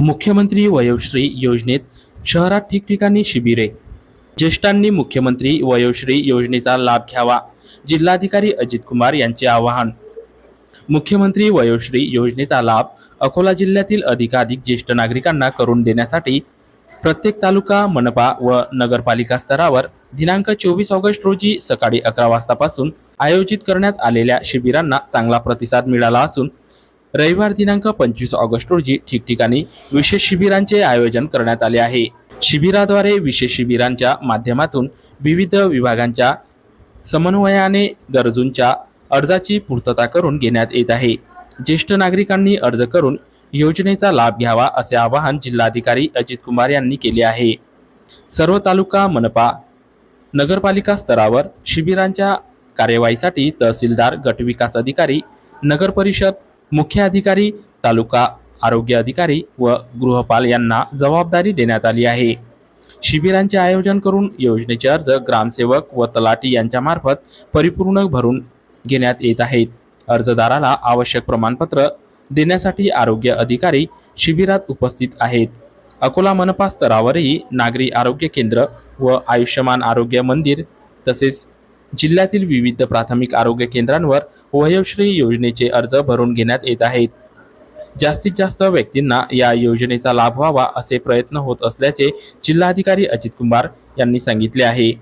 मुख्यमंत्री वयोश्री योजनेत शहरात ठिकठिकाणी शिबिरे. ज्येष्ठांनी मुख्यमंत्री वयोश्री योजनेचा लाभ घ्यावा जिल्हाधिकारी अजित कुमार यांचे आवाहन. मुख्यमंत्री वयोश्री योजनेचा लाभ अकोला जिल्ह्यातील अधिकाधिक ज्येष्ठ नागरिकांना करून देण्यासाठी प्रत्येक तालुका मनपा व नगरपालिका स्तरावर दिनांक चोवीस ऑगस्ट रोजी सकाळी अकरा वाजतापासून आयोजित करण्यात आलेल्या शिबिरांना चांगला प्रतिसाद मिळाला असून रविवार दिनांक पंचवीस ऑगस्ट रोजी ठिकठिकाणी विशेष शिबिरांचे आयोजन करण्यात आले आहे. शिबिराद्वारे विशेष शिबिरांच्या माध्यमातून विविध विभागांच्या समन्वयाने गरजूंच्या अर्जाची पूर्तता करून घेण्यात येत आहे. ज्येष्ठ नागरिकांनी अर्ज करून योजनेचा लाभ घ्यावा असे आवाहन जिल्हाधिकारी अजित कुमार यांनी केले आहे. सर्व तालुका मनपा नगरपालिका स्तरावर शिबिरांच्या कार्यवाहीसाठी तहसीलदार गटविकास अधिकारी नगरपरिषद मुख्य अधिकारी तालुका आरोग्य अधिकारी व गृहपाल यांना जबाबदारी देण्यात आली आहे. शिबिरांचे आयोजन करून योजनेचे अर्ज ग्रामसेवक व तलाटी यांच्यामार्फत परिपूर्ण भरून घेण्यात येत आहेत. अर्जदाराला आवश्यक प्रमाणपत्र देण्यासाठी आरोग्य अधिकारी शिबिरात उपस्थित आहेत. अकोला मनपा स्तरावरही नागरी आरोग्य केंद्र व आयुष्यमान आरोग्य मंदिर तसेच जिल्ह्यातील विविध प्राथमिक आरोग्य केंद्रांवर वयोश्री योजनेचे अर्ज भरून घेण्यात येत आहेत. जास्तीत जास्त व्यक्तींना या योजनेचा लाभ व्हावा असे प्रयत्न होत असल्याचे जिल्हाधिकारी अजित कुमार यांनी सांगितले आहे.